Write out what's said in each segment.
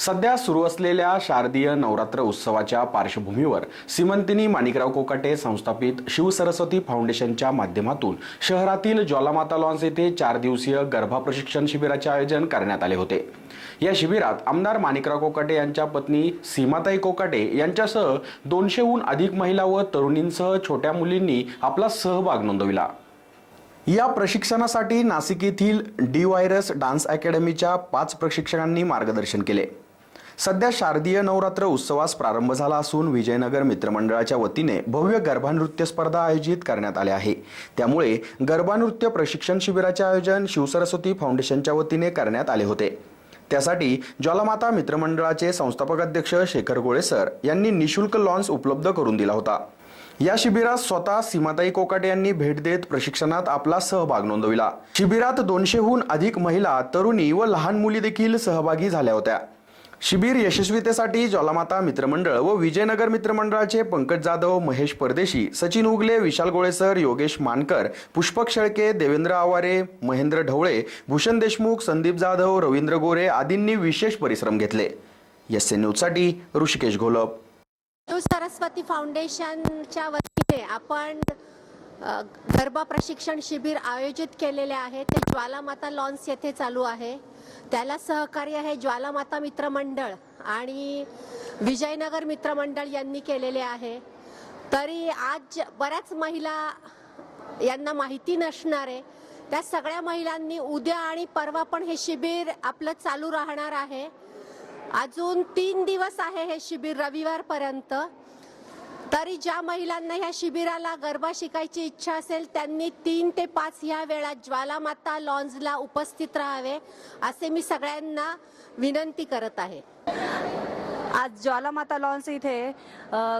सध्या सुरू असलेल्या शारदीय नवरात्र उत्सवाच्या पार्श्वभूमीवर सीमंतिनी माणिकराव कोकाटे संस्थापित शिवसरस्वती फाउंडेशनच्या माध्यमातून शहरातील ज्वालामाता लॉन्स येथे चार दिवसीय गर्भा प्रशिक्षण शिबिराचे आयोजन करण्यात आले होते. या शिबिरात आमदार माणिकराव कोकाटे यांच्या पत्नी सीमाताई कोकाटे यांच्यासह दोनशेहून अधिक महिला व तरुणींसह छोट्या मुलींनी आपला सहभाग नोंदविला. या प्रशिक्षणासाठी नाशिक येथील डी व्हायरस डान्स अकॅडमीच्या पाच प्रशिक्षकांनी मार्गदर्शन केले. सध्या शारदीय नवरात्र उत्सवास प्रारंभ झाला असून विजयनगर मित्रमंडळाच्या वतीने भव्य गरबा नृत्य स्पर्धा आयोजित करण्यात आल्या आहे. त्यामुळे गरबा नृत्य प्रशिक्षण शिबिराचे आयोजन शिवसरस्वती फाउंडेशनच्या वतीने करण्यात आले होते. त्यासाठी ज्वालामाता मित्रमंडळाचे संस्थापक अध्यक्ष शेखर गोळे सर यांनी निशुल्क लॉन्स उपलब्ध करून दिला होता. या शिबिरात स्वतः सीमाताई कोकाटे यांनी भेट देत प्रशिक्षणात आपला सहभाग नोंदविला. शिबिरात दोनशेहून अधिक महिला तरुणी व लहान मुली देखील सहभागी झाल्या होत्या. शिबिर यशस्वीतेसाठी ज्वालामाता मित्रमंडळ व विजयनगर मित्रमंडळाचे पंकज जाधव महेश परदेशी सचिन उगले विशाल गोळेसर योगेश मानकर पुष्पक शेळके देवेंद्र आवारे महेंद्र ढवळे भूषण देशमुख संदीप जाधव रवींद्र गोरे आदींनी विशेष परिश्रम घेतले. एस एन न्यूजसाठी ऋषिकेश घोलप. सरस्वती फाउंडेशनच्या वतीने आपण गरबा प्रशिक्षण शिबिर आयोजित केलेले आहे. ते ज्वालामाता लॉन्स येथे चालू आहे. त्याला सहकार्य आहे ज्वालामाता मित्रमंडळ आणि विजयनगर मित्रमंडळ यांनी केलेले आहे. तरी आज बऱ्याच महिला यांना माहिती नसणार आहे. त्या सगळ्या महिलांनी उद्या आणि परवा पण हे शिबिर आपलं चालू राहणार आहे. अजून तीन दिवस आहे हे शिबिर रविवारपर्यंत. तरी ज्या महिलांना ह्या शिबिराला गरबा शिकायची इच्छा असेल त्यांनी तीन ते पाच ह्या वेळात ज्वालामाता लॉन्जला उपस्थित राहावे असे मी सगळ्यांना विनंती करत आहे. आज ज्वालामाता लॉन्स इथे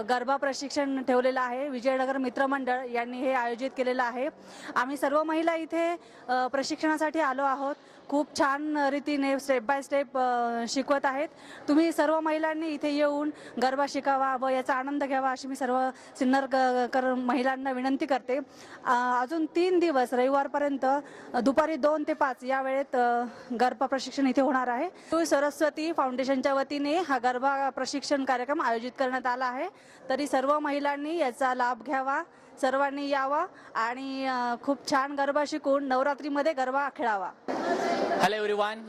गरबा प्रशिक्षण ठेवलेलं आहे. विजयनगर मित्रमंडळ यांनी हे आयोजित केलेलं आहे. आम्ही सर्व महिला इथे प्रशिक्षणासाठी आलो आहोत. खूप छान रीतीने स्टेप बाय स्टेप शिकवत आहेत. तुम्ही सर्व महिलांनी इथे येऊन गरबा शिकावा व याचा आनंद घ्यावा अशी मी सर्व सिन्नर क कर महिलांना विनंती करते. अजून तीन दिवस रविवारपर्यंत दुपारी दोन ते पाच या वेळेत गरबा प्रशिक्षण इथे होणार आहे. शिव सरस्वती फाउंडेशनच्या वतीने हा गरबा प्रशिक्षण कार्यक्रम आयोजित करण्यात आला आहे. तरी सर्व महिलांनी याचा लाभ घ्यावा. सर्वांनी यावं आणि खूप छान गरबा शिकून नवरात्रीमध्ये गरबा खेळावा. हॅलो एव्हरीवन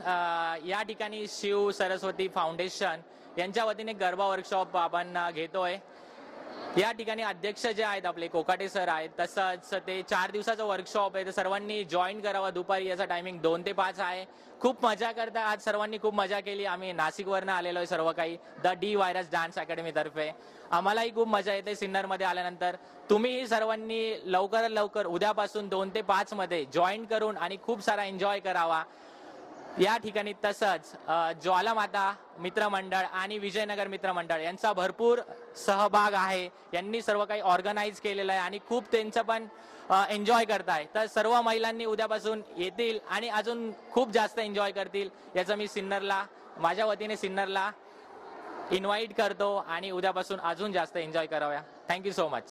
या ठिकाणी शिव सरस्वती फाउंडेशन यांच्या वतीने गरबा वर्कशॉप आपण घेतोय. या ठिकाणी अध्यक्ष जे आहेत आपले कोकाटे सर आहेत तसंच ते चार दिवसाचं वर्कशॉप आहे तर सर्वांनी जॉईन करावा दुपारी. याचा टायमिंग दोन ते पाच आहे. खूप मजा करता आज सर्वांनी खूप मजा केली. आम्ही नाशिकवरनं आलेलो आहे सर्व काही. द डी व्हायरस डान्स अकॅडमीतर्फे आम्हालाही खूप मजा येते सिन्नरमध्ये आल्यानंतर. तुम्हीही सर्वांनी लवकरात लवकर उद्यापासून दोन ते पाचमध्ये जॉईन करून आणि खूप सारा एन्जॉय करावा. या ठिकाणी तसंच ज्वालामाता मित्रमंडळ आणि विजयनगर मित्रमंडळ यांचा भरपूर सहभाग आहे. यांनी सर्व काही ऑर्गनाईज केलेलं आहे आणि खूप त्यांचं पण एन्जॉय करताय. तर सर्व महिलांनी उद्यापासून येतील आणि अजून खूप जास्त एन्जॉय करतील याचं मी सिन्नरला माझ्या वतीने सिन्नरला इन्व्हाइट करतो आणि उद्यापासून अजून जास्त एन्जॉय कराव्या थँक्यू सो मच.